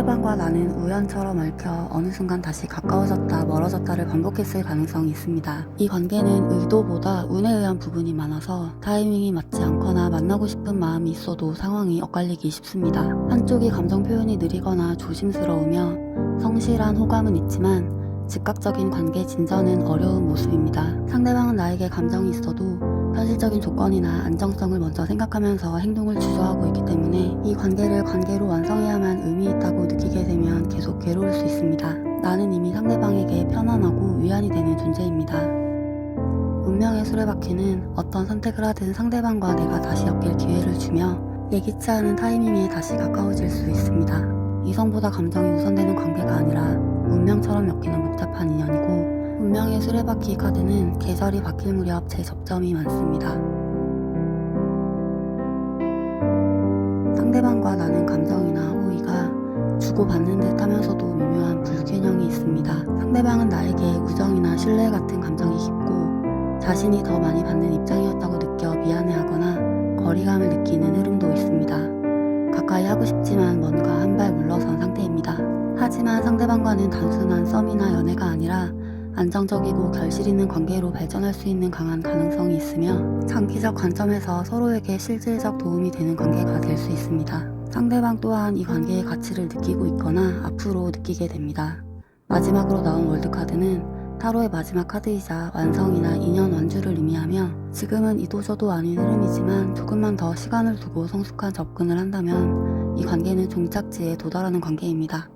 상대방과 나는 우연처럼 얽혀 어느 순간 다시 가까워졌다 멀어졌다를 반복했을 가능성이 있습니다. 이 관계는 의도보다 운에 의한 부분이 많아서 타이밍이 맞지 않거나 만나고 싶은 마음이 있어도 상황이 엇갈리기 쉽습니다. 한쪽이 감정 표현이 느리거나 조심스러우며 성실한 호감은 있지만 즉각적인 관계 진전은 어려운 모습입니다. 상대방은 나에게 감정이 있어도 현실적인 조건이나 안정성을 먼저 생각하면서 행동을 주저하고 있기 때문에 이 관계를 관계로 완성해야만 의미 있다고 느끼게 되면 계속 괴로울 수 있습니다. 나는 이미 상대방에게 편안하고 위안이 되는 존재입니다. 운명의 수레바퀴는 어떤 선택을 하든 상대방과 내가 다시 엮일 기회를 주며 예기치 않은 타이밍에 다시 가까워질 수 있습니다. 이성보다 감정이 우선되는 관계가 아니라 운명처럼 엮이는 복잡한 인연이고 운명의 수레바퀴 카드는 계절이 바뀔 무렵 재접점이 많습니다. 상대방과 나는 감정이나 호의가 주고받는 듯 하면서도 미묘한 불균형이 있습니다. 상대방은 나에게 우정이나 신뢰 같은 감정이 깊고 자신이 더 많이 받는 입장이었다고 느껴 미안해하거나 거리감을 느끼는 흐름도 있습니다. 가까이 하고 싶지만 하지만 상대방과는 단순한 썸이나 연애가 아니라 안정적이고 결실 있는 관계로 발전할 수 있는 강한 가능성이 있으며 장기적 관점에서 서로에게 실질적 도움이 되는 관계가 될 수 있습니다. 상대방 또한 이 관계의 가치를 느끼고 있거나 앞으로 느끼게 됩니다. 마지막으로 나온 월드카드는 타로의 마지막 카드이자 완성이나 인연 완주를 의미하며 지금은 이도저도 아닌 흐름이지만 조금만 더 시간을 두고 성숙한 접근을 한다면 이 관계는 종착지에 도달하는 관계입니다.